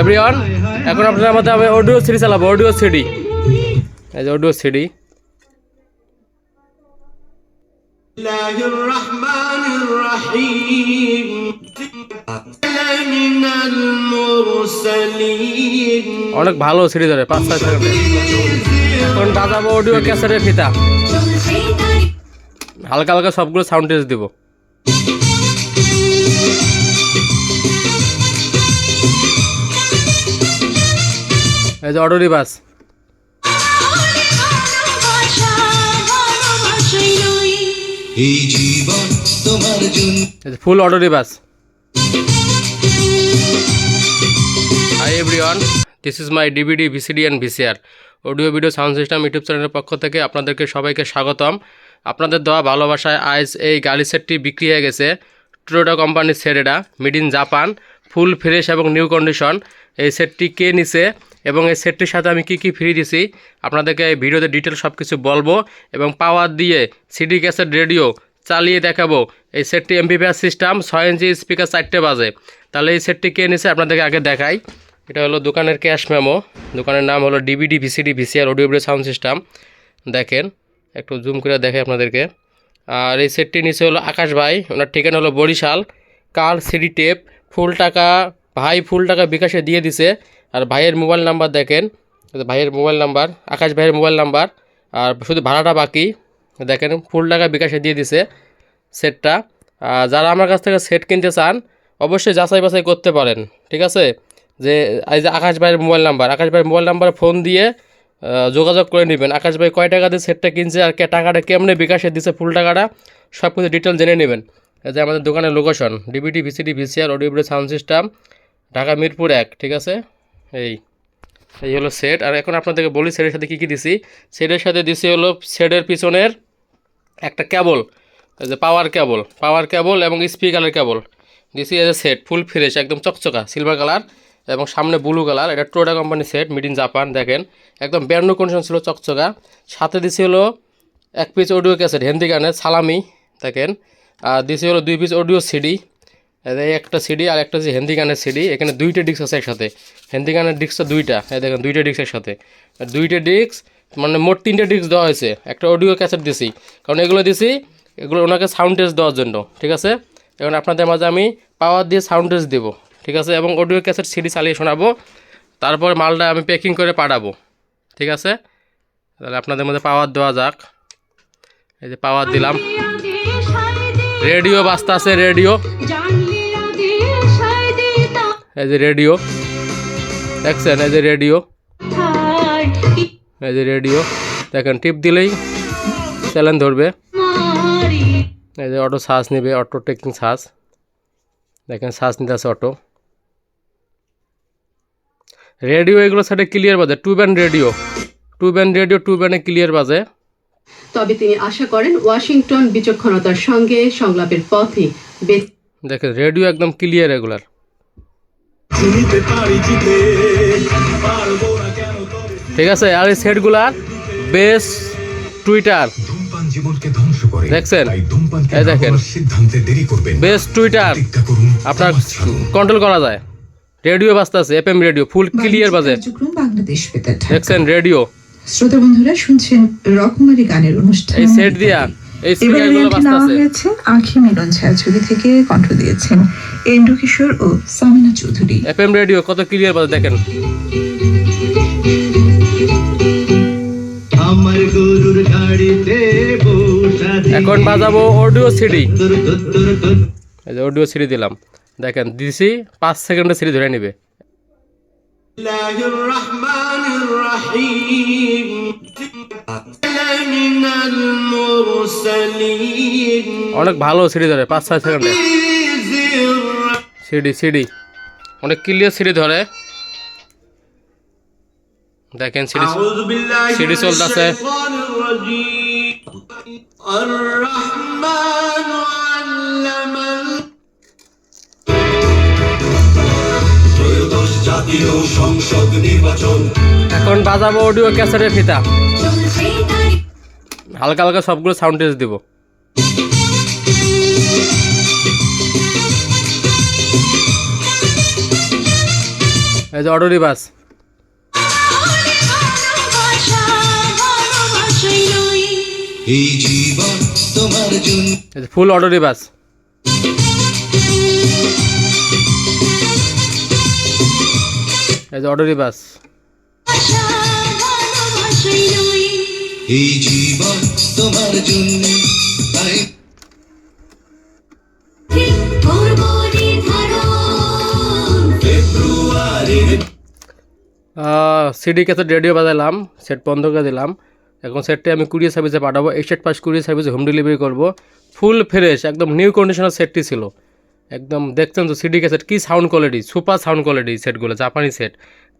Everyone, এখন আপনার মধ্যে আমি অডিও সিডি চালাবো অডিও সিডি এই যে অডিও সিডি অনেক ভালো সিডি ধরে, পাঁচ ছয় সেকেন্ড এখন দাদাবো অডিও ক্যাসেটের ফিতা। হালকা হালকা সবগুলো সাউন্ড টেস্ট দিব। এই যে অটো রিবাস এই জীবন তোমার জন্য। এই যে full auto reverse hi everyone this is my DVD VCD and VCR audio video sound system YouTube চ্যানেলের পক্ষ থেকে আপনাদেরকে সবাইকে স্বাগতম। আপনাদের দেওয়া ভালোবাসায় আজ এই গাড়ি সেটটি বিক্রি হয়ে গেছে। ট্রোটা কোম্পানির সেট এটা made in Japan full fresh এবং নিউ কন্ডিশন। এই সেটটি কে নিছে এবং এই সেটটির সাথে আমি কি কি ফ্রি দিছি, আপনাদেরকে এই ভিডিওতে ডিটেল সব কিছু বলব এবং পাওয়ার দিয়ে সিডি ক্যাসেট রেডিও চালিয়ে দেখাবো। এই সেটটি এমপিপিআর সিস্টেম, ছয় ইঞ্চি স্পিকার চারটে বাজে। তাহলে এই সেটটি কে নিছে আপনাদেরকে আগে দেখাই। এটা হলো দোকানের ক্যাশ মেমো। দোকানের নাম হলো DVD VCD, VCR, audio video sound system. দেখেন, একটু জুম করে দেখে আপনাদেরকে। আর এই সেটটি নিচে হলো আকাশ ভাই, ওনার ঠিকানা হলো Barishal, car CD tape full টাকা, ভাই ফুল টাকা বিকাশে দিয়ে দিছে। আর ভাইয়ের মোবাইল নাম্বার দেখেন ভাইয়ের মোবাইল নাম্বার, আকাশ ভাইয়ের মোবাইল নাম্বার, আর শুধু ভাড়াটা বাকি। দেখেন, ফুল টাকা বিকাশে দিয়ে দিছে সেটটা। যারা আমার কাছ থেকে সেট কিনতে চান, অবশ্যই যাচাই বাছাই করতে পারেন, ঠিক আছে? যে, এই যে আকাশ ভাইয়ের মোবাইল নাম্বার, আকাশ ভাইয়ের মোবাইল নাম্বারে ফোন দিয়ে যোগাযোগ করে নেবেন। আকাশ ভাই কয় টাকা দিয়ে সেটটা কিনছে আর কে টাকাটা কেমনে বিকাশে দিছে ফুল টাকাটা সব কিছু ডিটেল জেনে নেবেন। যে আমাদের দোকানের location DBT VCD VCR audio video sound system Dhaka Mirpur এক, ঠিক আছে? এই এই হলো সেট আর এখন আপনাদেরকে বলি সেটের সাথে কী কী দিছি? সেটের সাথে দিছি হলো সেটের পিছনের একটা কেবল যে পাওয়ার কেবল পাওয়ার কেবল এবং স্পিকারের কেবল দিছি as a set full fresh একদম চকচকা সিলভার কালার এবং সামনে ব্লু কালার এটা টোটা কোম্পানির সেট মেড ইন জাপান দেখেন। একদম ব্যান্ড কন্ডিশন ছিল, চকচকা। সাথে দিছি হলো, এক পিস অডিও ক্যাসেট হিন্দি গানের সালামি দেখেন। আর দিছি হলো দুই পিস অডিও সিডি একটা সিডি আর একটা হচ্ছে হিন্দি গানের সিডি এখানে দুইটা ডিস্ক আছে একসাথে। হিন্দি গানের ডিস্কটা দুইটা, এই দেখেন দুইটা ডিস্ক একসাথে। দুইটা ডিস্ক মানে মোট তিনটে ডিস্ক দেওয়া হয়েছে। একটা অডিও ক্যাসেট দিছি, কারণ এগুলো দিছি, এগুলো ওনাকে সাউন্ড টেস্ট দেওয়ার জন্য, ঠিক আছে? এখন আপনাদের মাঝে আমি পাওয়ার দিয়ে সাউন্ড টেস্ট দেবো, ঠিক আছে? এবং অডিও ক্যাসেট সিডি চালিয়ে শোনাবো, তারপর মালটা আমি প্যাকিং করে পাঠাবো, ঠিক আছে? তাহলে আপনাদের মধ্যে পাওয়ার দেওয়া যাক। এই যে পাওয়ার দিলাম। রেডিও বাজতে আছে, রেডিও। এই যে রেডিও। দেখছেন, এই যে রেডিও। এই যে রেডিও। দেখেন, টিপ দিলেই চ্যালেঞ্জ ধরবে। এই যে অটো শ্বাস নেবে, অটো টেকিং শ্বাস। দেখেন, শ্বাস নিতে আছে অটো। রেডিও এগুলো সাথে ক্লিয়ার বাজে। Two band radio. Two band radio, two ব্যান্ডে ক্লিয়ার বাজে। তবে তিনি আশা করেন ওয়াশিংটন বিচক্ষণতার সঙ্গে সংলাপের পথে দেখেন রেডিও একদম ক্লিয়ার রেগুলার ঠিক আছে আর এই সেটগুলার বেস টুইটার দেখছেন? এই দেখেন। করার সিদ্ধান্তে দেরি করবেন না। বেস টুইটার আপনার। কন্ট্রোল করা যায় রেডিও বাজতে আছে এফএম রেডিও ফুল ক্লিয়ার বাজে দেখছেন রেডিও শ্রোতা বন্ধুরা শুনছেন রকমারি গানের অনুষ্ঠান। এই সেট দিয়া এবার বাজতে নেওয়া হয়েছে আখি মিলন ছায়াছবি থেকে কণ্ঠ দিয়েছেন এন্ডু কিশোর ও সামিনা চৌধুরী। এফএম রেডিও কত ক্লিয়ার বাজে দেখেন। আমার গরুর গাড়িতে এখন বাজাবো অডিও সিডি এই যে অডিও সিডি দিলাম। দেখেন দিছি পাঁচ সেকেন্ডে সিডি ধরে নিবে। الله الرحمن الرحيم من المرسلين অনেক ভালো সিডি ধরে পাঁচ ছয় সেকেন্ডে زر সিডি সিডি অনেক ক্লিয়ার সিডি ধরে দেখেন সিডি أعوذ بالله সিডি من চলতেছে الشيطان الرجيم الرحمن জাতীয় সংসদ নির্বাচন। এখন বাজাবো অডিও ক্যাসেটের ফিতা। হালকা হালকা সবগুলো সাউন্ড টেস্ট দিব। এই যে অডোরি বাস। এই জীবন তোমার জন্য। ফুল অডোরি বাস। এই যে বাস। এই জীবন তোমার জন্য সিডি ক্যাসেট রেডিও বাজালাম সেট বন্ধ করে দিলাম। এখন সেটটি আমি কুরিয়ার সার্ভিসে পাঠাবো। এই সেট পাস কুরিয়ার সার্ভিসে হোম ডেলিভারি করব। ফুল ফ্রেশ একদম নিউ কন্ডিশনের সেটটি ছিল। একদম দেখছেন তো সিডি ক্যাসেট, কী sound quality super sound quality সেটগুলো জাপানি সেট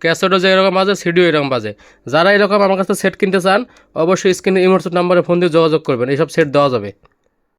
ক্যাসেটও যে এরকম বাজে, সিডিও এরকম বাজে। যারা এরকম আমার কাছে সেট কিনতে চান, অবশ্যই স্ক্রিনে ইমোটসেট নাম্বারে ফোন দিয়ে যোগাযোগ করবেন, এইসব সেট দেওয়া যাবে।